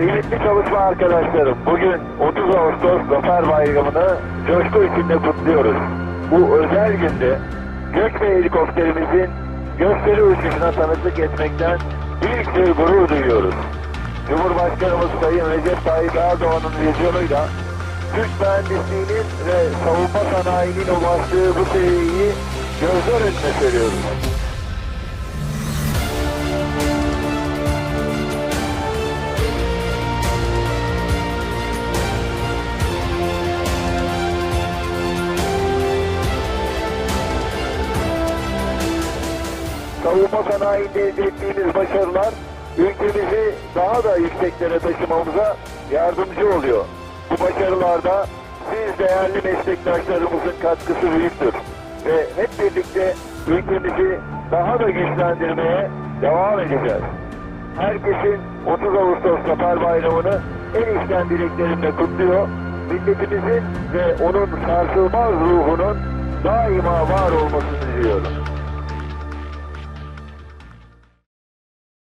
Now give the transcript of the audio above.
Kıymetli çalışma arkadaşlarım, bugün 30 Ağustos Zafer Bayramı'nı coşku içinde kutluyoruz. Bu özel günde gök ve helikopterimizin gösteri uçuşuna tanıklık etmekten büyük bir gurur duyuyoruz. Cumhurbaşkanımız Sayın Recep Tayyip Erdoğan'ın vizyonuyla Türk mühendisliğinin ve savunma sanayinin ulaştığı bu seviyeyi gözler önüne seriyoruz. Savunma sanayinde elde ettiğimiz başarılar ülkemizi daha da yükseklere taşımamıza yardımcı oluyor. Bu başarılarda siz değerli meslektaşlarımızın katkısı büyüktür. Ve hep birlikte ülkemizi daha da güçlendirmeye devam edeceğiz. Herkesin 30 Ağustos Zafer Bayramı'nı en içten dileklerimle kutluyor. Milletimizin ve onun sarsılmaz ruhunun daima var olmasını diliyorum.